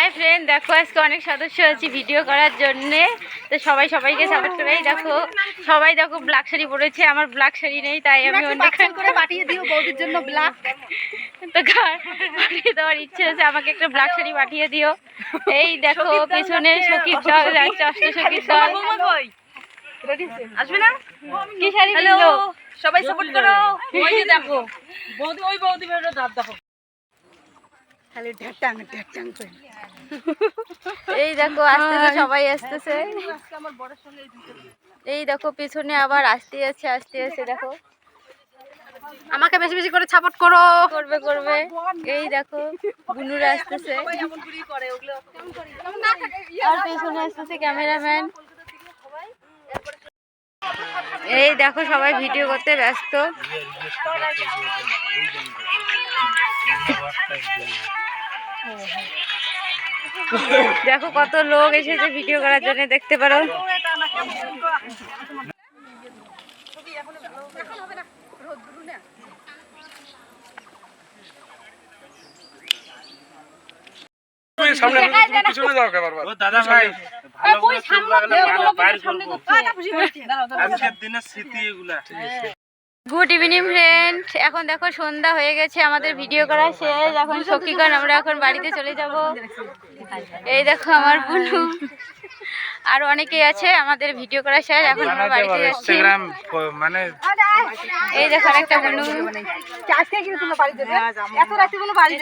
Hi friend দেখো আজকে অনেক সদস্য আছি ভিডিও করার জন্য। তো সবাই সবাইকে সাপোর্ট করে এই দেখো সবাই দেখো ব্ল্যাক শাড়ি পরেছে আমার ব্ল্যাক শাড়ি নেই তাই আমি করে পাঠিয়ে দিও বৌদির জন্য ব্লাক তো কার পাঠিয়ে দেওয়ার ইচ্ছে আছে আমাকে একটা ব্ল্যাক শাড়ি পাঠিয়ে দিও। এই দেখো পিছনে সখীর দল যাচ্ছে অষ্ট সখীর দল। আসবে না? কি শাড়ি হ্যালো সবাই সাপোর্ট করো। ওই দেখো বৌদি ওই বৌদি দাঁত দেখো। খালি ঢাটাং ঢাটাং করে এই দেখো আসতেছে সবাই আসতেছে এই দেখো পিছনে আবার আসতে আছে আসতে আছে দেখো আমাকে বেশি বেশি করে সাপোর্ট করো করবে করবে এই দেখো বুনুরা আসতেছে আর পেছনে আসতেছে ক্যামেরাম্যান এই দেখো সবাই ভিডিও করতে ব্যস্ত দেখো কত লোক এসেছে ভিডিও করার জন্য দেখতে পারো। তুমি সামনে তুমি পিছনে যাও কেবার ও দাদা ভাই ভালো করে বাইর করব। দাঁড়াও আজকের দিনের স্মৃতি এগুলা। গুড ইভিনিং ফ্রেন্ড এখন দেখো সন্ধ্যা হয়ে গেছে আমাদের ভিডিও করা শেষ। এখন সখীগণ আমরা এখন বাড়িতে চলে যাব। এই দেখো আমার বুনু আর অনেকেই আছে আমাদের ভিডিও করা শেষ এখন আমরা বাড়িতে যাচ্ছি। মানে এই দেখো একটা বুনু। আজকে কিন্তু বাড়ি যাবে এত রাতে বলো বাড়ি